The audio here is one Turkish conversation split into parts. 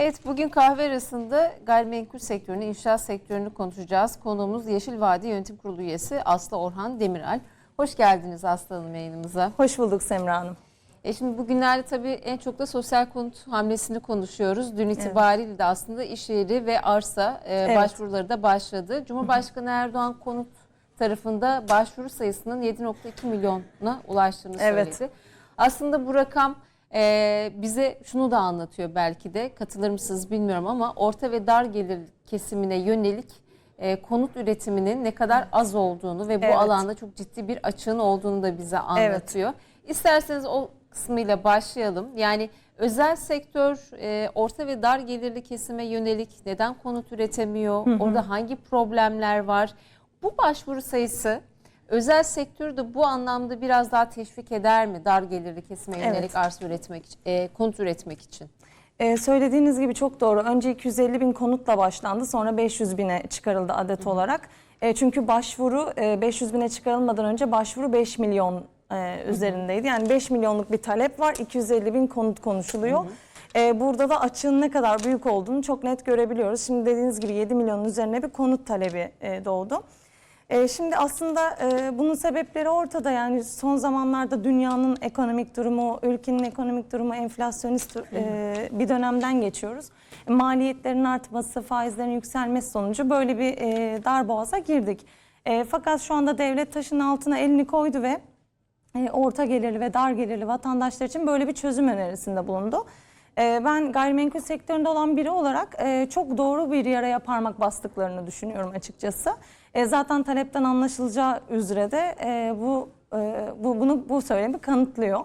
Evet bugün kahve arasında gayrimenkul sektörünü, inşaat sektörünü konuşacağız. Konuğumuz Yeşil Vadi Yönetim Kurulu üyesi Aslı Orhan Demiral. Hoş geldiniz Aslı Hanım yayınımıza. Hoş bulduk Semra Hanım. E şimdi bugünlerde tabii en çok da sosyal konut hamlesini konuşuyoruz. Dün itibariyle de aslında iş yeri ve arsa e, Evet. başvuruları da başladı. Cumhurbaşkanı Erdoğan konut tarafında başvuru sayısının 7.2 milyona ulaştığını Evet. söyledi. Aslında bu rakam e, bize şunu da anlatıyor belki de katılır mısınız bilmiyorum ama orta ve dar gelir kesimine yönelik e, konut üretiminin ne kadar az olduğunu ve bu Evet. alanda çok ciddi bir açığın olduğunu da bize anlatıyor. İsterseniz o kısmıyla başlayalım. Yani özel sektör e, orta ve dar gelirli kesime yönelik neden konut üretemiyor? Orada hangi problemler var? Bu başvuru sayısı özel sektörü de bu anlamda biraz daha teşvik eder mi dar gelirli kesime yönelik Evet. arsa üretmek, e, konut üretmek için? Ee, söylediğiniz gibi çok doğru. Önce 250 bin konutla başlandı. Sonra 500 bine çıkarıldı adet olarak. E, çünkü başvuru e, 500 bine çıkarılmadan önce başvuru 5 milyon e, üzerindeydi. Yani 5 milyonluk bir talep var. 250 bin konut konuşuluyor. E, burada da açığın ne kadar büyük olduğunu çok net görebiliyoruz. Şimdi dediğiniz gibi 7 milyonun üzerine bir konut talebi e, doğdu. E, şimdi aslında e, bunun sebepleri ortada yani son zamanlarda dünyanın ekonomik durumu, ülkenin ekonomik durumu enflasyonist e, bir dönemden geçiyoruz. E, maliyetlerin artması, faizlerin yükselmesi sonucu böyle bir e, darboğaza girdik. E, fakat şu anda devlet taşın altına elini koydu ve e, orta gelirli ve dar gelirli vatandaşlar için böyle bir çözüm önerisinde bulundu. E, Ben gayrimenkul sektöründe olan biri olarak e, çok doğru bir yaraya parmak bastıklarını düşünüyorum açıkçası. E, Zaten talepten anlaşılacağı üzere de e, bu e, bu bunu bu söylemi kanıtlıyor.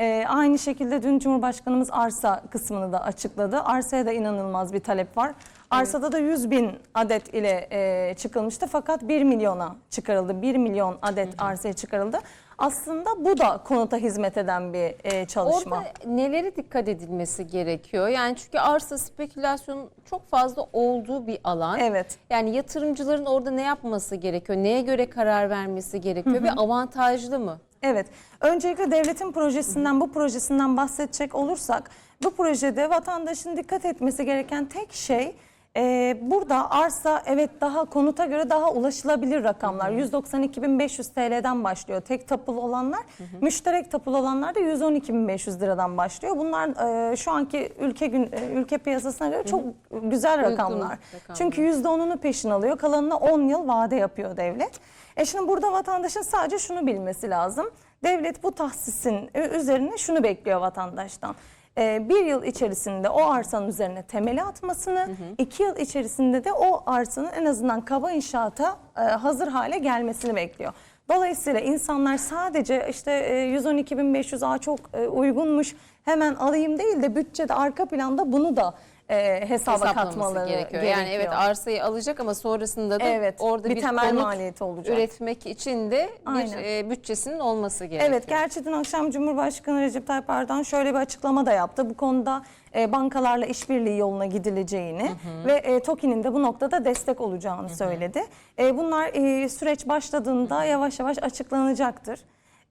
E, aynı şekilde dün Cumhurbaşkanımız arsa kısmını da açıkladı. Arsaya da inanılmaz bir talep var. Arsada da 100 bin adet ile e, çıkılmıştı fakat 1 milyona çıkarıldı. 1 milyon adet arsaya çıkarıldı. Aslında bu da konuta hizmet eden bir e, çalışma. Orada nelere dikkat edilmesi gerekiyor? Yani çünkü arsa spekülasyonun çok fazla olduğu bir alan. Evet. Yani yatırımcıların orada ne yapması gerekiyor? Neye göre karar vermesi gerekiyor ve avantajlı mı? Evet. Öncelikle devletin projesinden, bu projesinden bahsedecek olursak, bu projede vatandaşın dikkat etmesi gereken tek şey e, burada arsa evet daha konuta göre daha ulaşılabilir rakamlar. 192.500 TL'den başlıyor tek tapulu olanlar. Müşterek tapulu olanlar da 112.500 liradan başlıyor. Bunlar e, şu anki ülke gün e, ülke piyasasına göre çok güzel Uygun rakamlar. rakamlar. Çünkü %10'unu peşin alıyor. Kalanına 10 yıl vade yapıyor devlet. E şimdi burada vatandaşın sadece şunu bilmesi lazım. Devlet bu tahsisin e, üzerine şunu bekliyor vatandaştan. E, bir yıl içerisinde o arsanın üzerine temeli atmasını, iki yıl içerisinde de o arsanın en azından kaba inşaata e, hazır hale gelmesini bekliyor. Dolayısıyla insanlar sadece işte e, 112.500 aa çok e, uygunmuş hemen alayım değil de bütçede arka planda bunu da e, hesaba Hesaplaması katmaları gerekiyor. gerekiyor. Yani evet arsayı alacak ama sonrasında da Evet, orada bir bir, temel konut maliyeti olacak. üretmek için de bir Aynen. e, bütçesinin olması gerekiyor. Evet gerçi dün akşam Cumhurbaşkanı Recep Tayyip Erdoğan şöyle bir açıklama da yaptı. Bu konuda e, bankalarla işbirliği yoluna gidileceğini ve e, TOKİ'nin de bu noktada destek olacağını söyledi. E, bunlar e, süreç başladığında yavaş yavaş açıklanacaktır.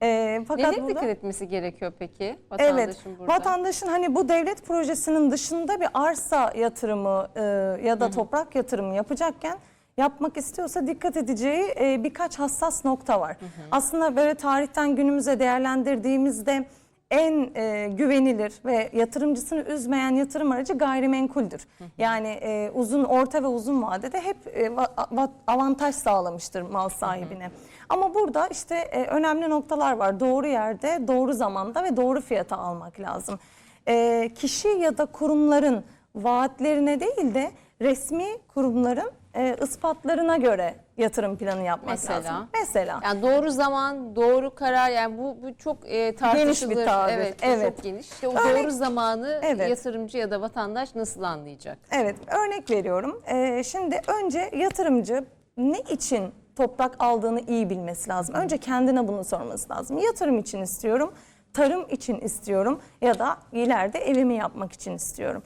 E, fakat Nelere burada- dikkat etmesi gerekiyor peki Evet, vatandaşın burada? vatandaşın hani bu devlet projesinin dışında bir arsa yatırımı e, ya da toprak yatırımı yapacakken yapmak istiyorsa dikkat edeceği e, birkaç hassas nokta var. Aslında böyle tarihten günümüze değerlendirdiğimizde en e, güvenilir ve yatırımcısını üzmeyen yatırım aracı gayrimenkuldür. Yani e, uzun, orta ve uzun vadede hep e, va- va- avantaj sağlamıştır mal sahibine. Ama burada işte e, önemli noktalar var. Doğru yerde, doğru zamanda ve doğru fiyata almak lazım. E, kişi ya da kurumların vaatlerine değil de resmi kurumların e, ispatlarına göre yatırım planı yapmak Mesela? lazım. Mesela. Yani doğru zaman, doğru karar yani bu, bu çok e, tartışılır. bir tabir, Evet, evet. çok geniş. İşte o Örnek- doğru zamanı Evet. yatırımcı ya da vatandaş nasıl anlayacak? Evet, örnek veriyorum. Ee, şimdi önce yatırımcı ne için toprak aldığını iyi bilmesi lazım. Önce kendine bunu sorması lazım. Yatırım için istiyorum, tarım için istiyorum ya da ileride evimi yapmak için istiyorum.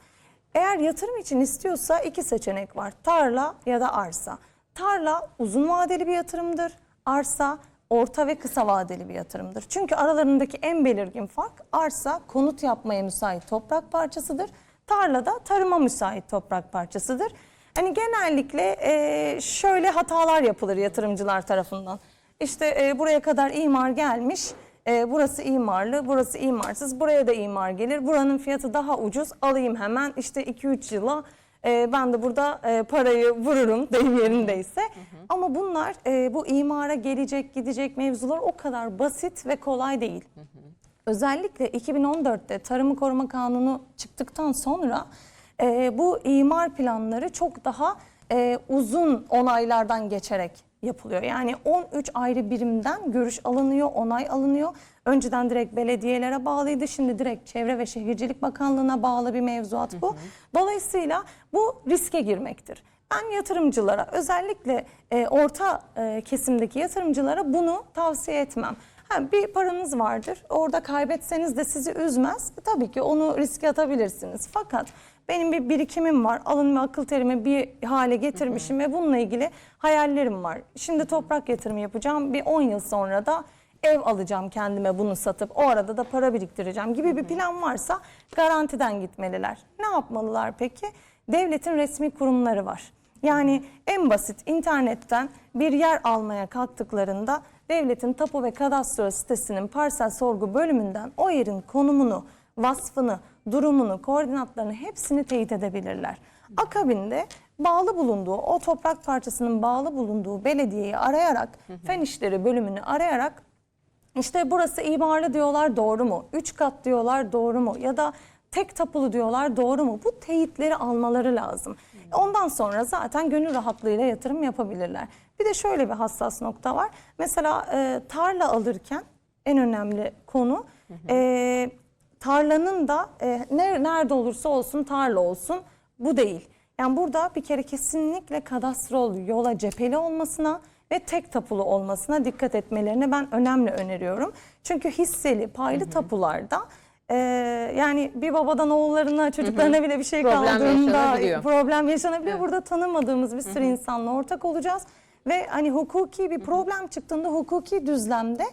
Eğer yatırım için istiyorsa iki seçenek var. Tarla ya da arsa. Tarla uzun vadeli bir yatırımdır. Arsa orta ve kısa vadeli bir yatırımdır. Çünkü aralarındaki en belirgin fark arsa konut yapmaya müsait toprak parçasıdır. Tarlada tarıma müsait toprak parçasıdır. Hani genellikle e, şöyle hatalar yapılır yatırımcılar tarafından. İşte e, buraya kadar imar gelmiş. e, burası imarlı, burası imarsız. Buraya da imar gelir. Buranın fiyatı daha ucuz. Alayım hemen işte 2-3 yıla e, ben de burada e, parayı vururum deyim yerindeyse. Ama bunlar e, bu imara gelecek gidecek mevzular o kadar basit ve kolay değil. Özellikle 2014'te Tarımı Koruma Kanunu çıktıktan sonra e, bu imar planları çok daha e, uzun onaylardan geçerek yapılıyor. Yani 13 ayrı birimden görüş alınıyor, onay alınıyor. Önceden direkt belediyelere bağlıydı. Şimdi direkt Çevre ve Şehircilik Bakanlığı'na bağlı bir mevzuat bu. Dolayısıyla bu riske girmektir. Ben yatırımcılara özellikle e, orta e, kesimdeki yatırımcılara bunu tavsiye etmem. Ha, bir paranız vardır. Orada kaybetseniz de sizi üzmez. Tabii ki onu riske atabilirsiniz. Fakat benim bir birikimim var. Alın ve akıl terimi bir hale getirmişim ve bununla ilgili hayallerim var. Şimdi toprak yatırımı yapacağım. Bir 10 yıl sonra da ev alacağım kendime bunu satıp o arada da para biriktireceğim gibi bir plan varsa garantiden gitmeliler. Ne yapmalılar peki? Devletin resmi kurumları var. Yani en basit internetten bir yer almaya kalktıklarında devletin tapu ve kadastro sitesinin parsel sorgu bölümünden o yerin konumunu, vasfını, durumunu, koordinatlarını hepsini teyit edebilirler. Akabinde bağlı bulunduğu, o toprak parçasının bağlı bulunduğu belediyeyi arayarak, fen işleri bölümünü arayarak işte burası imarlı diyorlar doğru mu? Üç kat diyorlar doğru mu? Ya da tek tapulu diyorlar doğru mu? Bu teyitleri almaları lazım. Ondan sonra zaten gönül rahatlığıyla yatırım yapabilirler. Bir de şöyle bir hassas nokta var. Mesela e, tarla alırken en önemli konu e, tarlanın da e, ne- nerede olursa olsun tarla olsun bu değil. Yani burada bir kere kesinlikle kadastrol yola cepheli olmasına ve tek tapulu olmasına dikkat etmelerini ben önemli öneriyorum. Çünkü hisseli, paylı tapularda e, yani bir babadan oğullarına, çocuklarına bile bir şey Problem kaldığında yaşanabiliyor. problem yaşanabiliyor. Evet. Burada tanımadığımız bir sürü insanla ortak olacağız. Ve hani hukuki bir problem çıktığında hukuki düzlemde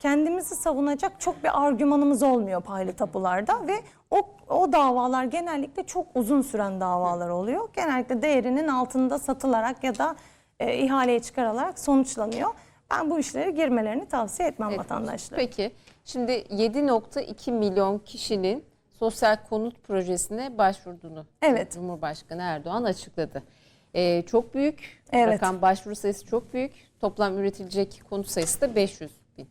kendimizi savunacak çok bir argümanımız olmuyor paylı tapularda ve o, o davalar genellikle çok uzun süren davalar oluyor. Genellikle değerinin altında satılarak ya da e, ihaleye çıkarılarak sonuçlanıyor. Ben bu işlere girmelerini tavsiye etmem Evet. vatandaşlara. Peki şimdi 7.2 milyon kişinin sosyal konut projesine başvurduğunu Evet. Cumhurbaşkanı Erdoğan açıkladı. Ee, çok büyük Evet. rakam başvuru sayısı çok büyük. Toplam üretilecek konut sayısı da 500 bin.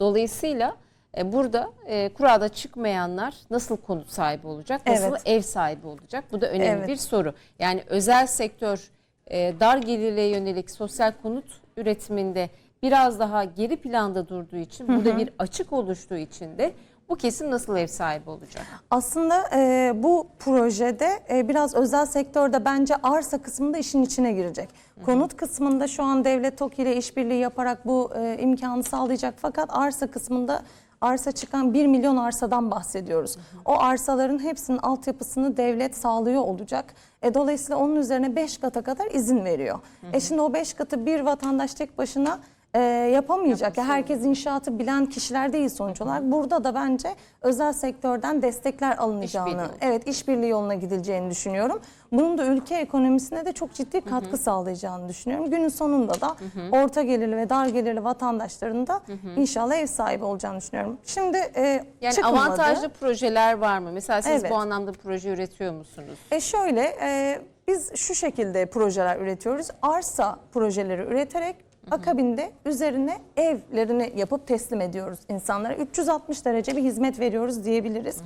Dolayısıyla e, burada e, kurada çıkmayanlar nasıl konut sahibi olacak? Nasıl Evet. ev sahibi olacak? Bu da önemli Evet. bir soru. Yani özel sektör e, dar gelirle yönelik sosyal konut üretiminde biraz daha geri planda durduğu için burada bir açık oluştuğu için de bu kesim nasıl ev sahibi olacak? Aslında e, bu projede e, biraz özel sektörde bence arsa kısmında işin içine girecek. Konut kısmında şu an devlet TOK ile işbirliği yaparak bu e, imkanı sağlayacak. Fakat arsa kısmında arsa çıkan 1 milyon arsadan bahsediyoruz. O arsaların hepsinin altyapısını devlet sağlıyor olacak. E, dolayısıyla onun üzerine 5 kata kadar izin veriyor. E şimdi o 5 katı bir vatandaş tek başına e, yapamayacak. Ya herkes inşaatı bilen kişiler değil sonuç olarak. Burada da bence özel sektörden destekler alınacağını, İşbirliği. evet işbirliği yoluna gidileceğini düşünüyorum. Bunun da ülke ekonomisine de çok ciddi katkı sağlayacağını düşünüyorum. Günün sonunda da orta gelirli ve dar gelirli vatandaşların da inşallah ev sahibi olacağını düşünüyorum. Şimdi e, Yani çıkmadı. avantajlı projeler var mı? Mesela siz Evet. bu anlamda proje üretiyor musunuz? E şöyle e, biz şu şekilde projeler üretiyoruz. Arsa projeleri üreterek akabinde üzerine evlerini yapıp teslim ediyoruz insanlara. 360 derece bir hizmet veriyoruz diyebiliriz.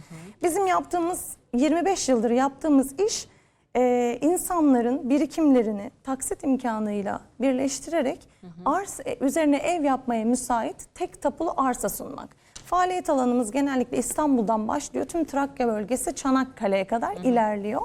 Bizim yaptığımız 25 yıldır yaptığımız iş e, insanların birikimlerini taksit imkanıyla birleştirerek arsa e, üzerine ev yapmaya müsait tek tapulu arsa sunmak. Faaliyet alanımız genellikle İstanbul'dan başlıyor. Tüm Trakya bölgesi Çanakkale'ye kadar ilerliyor.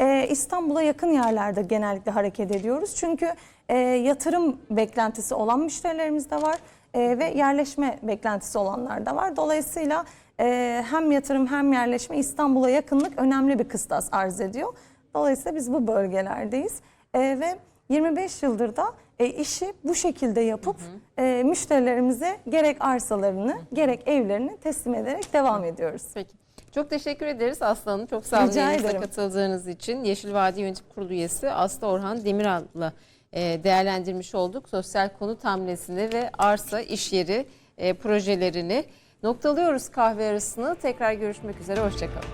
Ee, İstanbul'a yakın yerlerde genellikle hareket ediyoruz. Çünkü e, yatırım beklentisi olan müşterilerimiz de var e, ve yerleşme beklentisi olanlar da var. Dolayısıyla e, hem yatırım hem yerleşme İstanbul'a yakınlık önemli bir kıstas arz ediyor. Dolayısıyla biz bu bölgelerdeyiz E, ve 25 yıldır da e, işi bu şekilde yapıp e, müşterilerimize gerek arsalarını gerek evlerini teslim ederek devam ediyoruz. Peki. Çok teşekkür ederiz Aslı Hanım. Çok sağ olun yayınımıza katıldığınız için. Yeşil Vadi Yönetim Kurulu üyesi Aslı Orhan Demiral'la e, değerlendirmiş olduk. Sosyal konut hamlesini ve arsa iş yeri e, projelerini noktalıyoruz kahve arasını. Tekrar görüşmek üzere. Hoşçakalın.